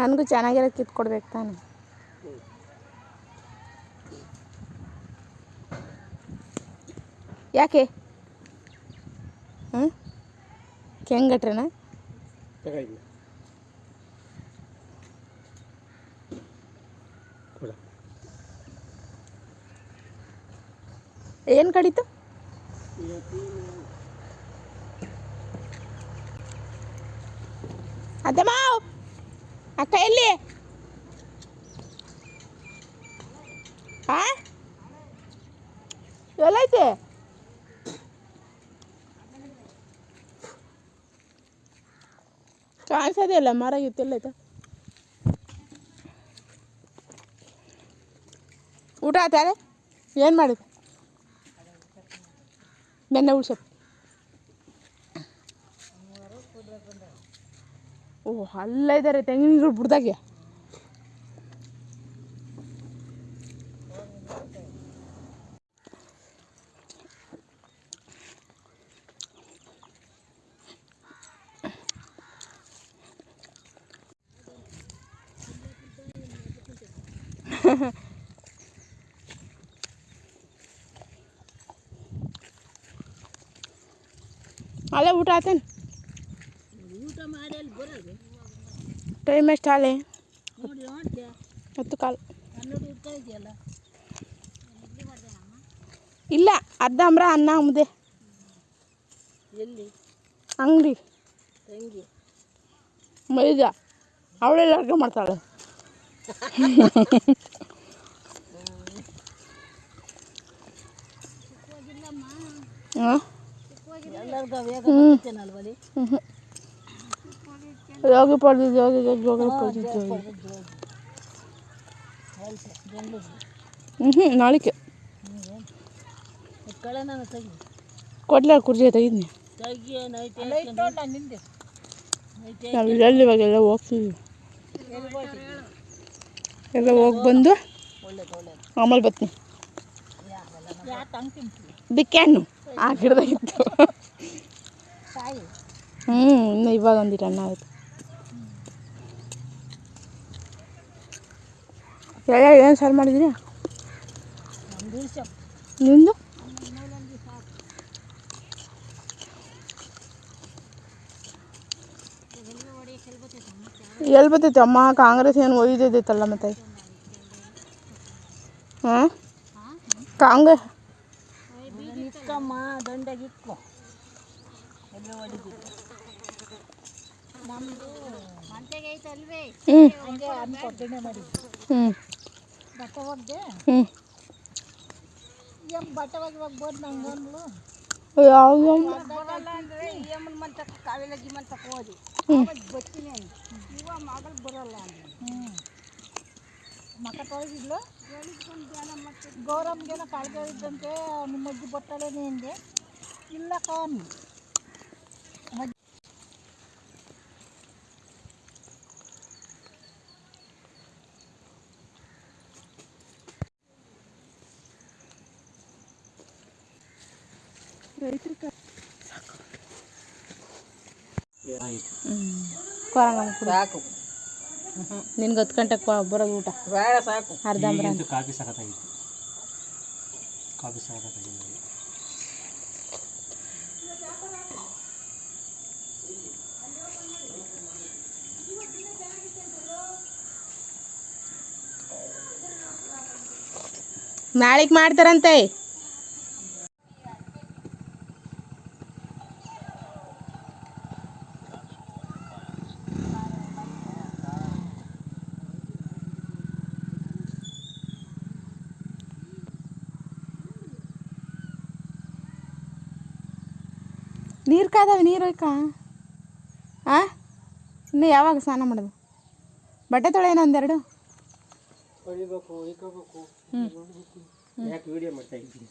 ನನಗೂ ಚೆನ್ನಾಗಿರೋದು ಕಿತ್ಕೊಡ್ಬೇಕು ತಾನೆ. ಯಾಕೆ? ಹ್ಞೂ ಕೆಂಗಟ್ರೆನಾ ಏನು ಕಡಿತು? ಅದಮ್ಮ ಅಕ್ಕ ಎಲ್ಲಿ? ಆ? ಎಲ್ಲೈತೆ? ಕಾಣಿಸೋದೇ ಇಲ್ಲ ಮರ ಇತ್ತಿಲ್ಲೈತೆ ಊಟ ಆತಾರೆ ಏನು ಮಾಡಿದೆ ಬೆನ್ನ ಉಳ್ಸಪ್ಪ ಓ ಅಲ್ಲ ಇದ್ದಾರೆ ತೆಂಗಿನ ಗಿಡ ಬುಡ್ದಾಗೆ ಅಲ್ಲೇ ಊಟ ಆತೇನು ಟೈಮ್ ಎಷ್ಟು ಹಾಳೆ? ಹತ್ತು ಕಾಲು. ಇಲ್ಲ ಅರ್ಧ ಅಂಬ್ರ ಅನ್ನ ಅಂಬದೆ ಎಲ್ಲಿ? ಅಂಗಡಿ. ಮೈದ. ಅವಳೆಲ್ಲ ಅಡುಗೆ ಮಾಡ್ತಾಳೆ. ಹಾಂ ಯೋಗಿ ಪಡೆದಿದ್ದು ಯೋಗಿ ಯೋಗಿ ಪಡೆದಿದ್ದು ಹ್ಞೂ ಹ್ಞೂ ನಾಳಿಕೆ. ಕಳೆ ನಾನು ತೆಗಿ ಕೊಡ್ಲ ಕುರ್ಜಿ ತೆಗಿದ್ನಿ. ನಾವು ನೈಟ್ ಇವಾಗ ಎಲ್ಲ ಇರಲ್ಲಿ ಹೋಗ್ತೀವಿ? ಎಲ್ಲ ಹೋಗಿ ಬಂದು ಆಮೇಲೆ ಬರ್ತೀನಿ. ಬಿಕ್ಕ್ಯಾನು ಆ ಗಿಡದಾಗಿತ್ತು. ಹ್ಞೂ ಇನ್ನು ಇವಾಗ ಒಂದಿಟ್ಟು ಅಣ್ಣ ಆಯಿತು. ಎಲ್ಲ ಏನು ಸಾರು ಮಾಡಿದ್ರಿ? ನಿಂದು ಎಲ್ಲಿ ಬರ್ತೈತೆ ಅಮ್ಮ? ಕಾಂಗ್ರೆಸ್ ಏನು ಒಯ್ದೈತಲ್ಲ ಮತ್ತೆ? ಹಾಂ? ಕಾಂಗ್ರೆಸ್ ಹ್ಞೂ ಹಂಗೆ ಅನ್ಕೊಟ್ಟೆ ಮಾಡಿದ್ದು ಹ್ಞೂ ಬಟ್ಟೆ ಒಗ್ದೆ ಹ್ಞೂ ಬಟ್ಟೆ ಒಗಿ ಹೋಗಿ ಬೋದು ನಂಗೆ ಅಂದ್ಲು ಯಾವುದು ಬರಲ್ಲ ಅಂದ್ರೆ ಏಮನ್ ಮಂತ ಕಾವೆಲ್ಲ ಗಿಮಂತ ಹೋದಿ ಬರ್ತೀನಿ ಇವ ಮಗಳು ಬರಲ್ಲ ಹ್ಞೂ ಮಕ್ಕ ತೊಳೆದಿದ್ಲು? ಗೌರಮ್ಗೇನೋ ಕಾಳ್ಗೆ ಇದ್ದಂತೆ ನಿಮ್ಮಜ್ಜಿ ಬಟ್ಟಲೇನೆ ಅಂದೆ. ಇಲ್ಲ ಕಾನ್ ಕುಡಿ ಸಾಕು. ನಿನ್ಗೆ ಹತ್ತು ಗಂಟೆಗೆ ಬರೋದು ಊಟ. ಬೇಡ ಸಾಕು. ಅರ್ಧ ಅಂಬ್ರ ಈಗಂತೂ ಕಾಫಿ ಸಖತ್ತಾಗಿತ್ತು ಕಾಫಿ ಸಖತ್ತಾಗಿತ್ತು ನಾಳೆಗೆ ಮಾಡ್ತಾರಂತೆ. ನೀರು ಕಾದಾವೆ ನೀರು ಒಯ್ಕ ಆ? ಇನ್ನು ಯಾವಾಗ ಸ್ನಾನ ಮಾಡೋದು? ಬಟ್ಟೆ ತೊಳೆಯೋಣ ಒಂದೆರಡು? ಹ್ಞೂ ಹ್ಞೂ ಯಾಕೆ ವಿಡಿಯೋ ಮಾಡ್ತಾ ಇದ್ದೀನಿ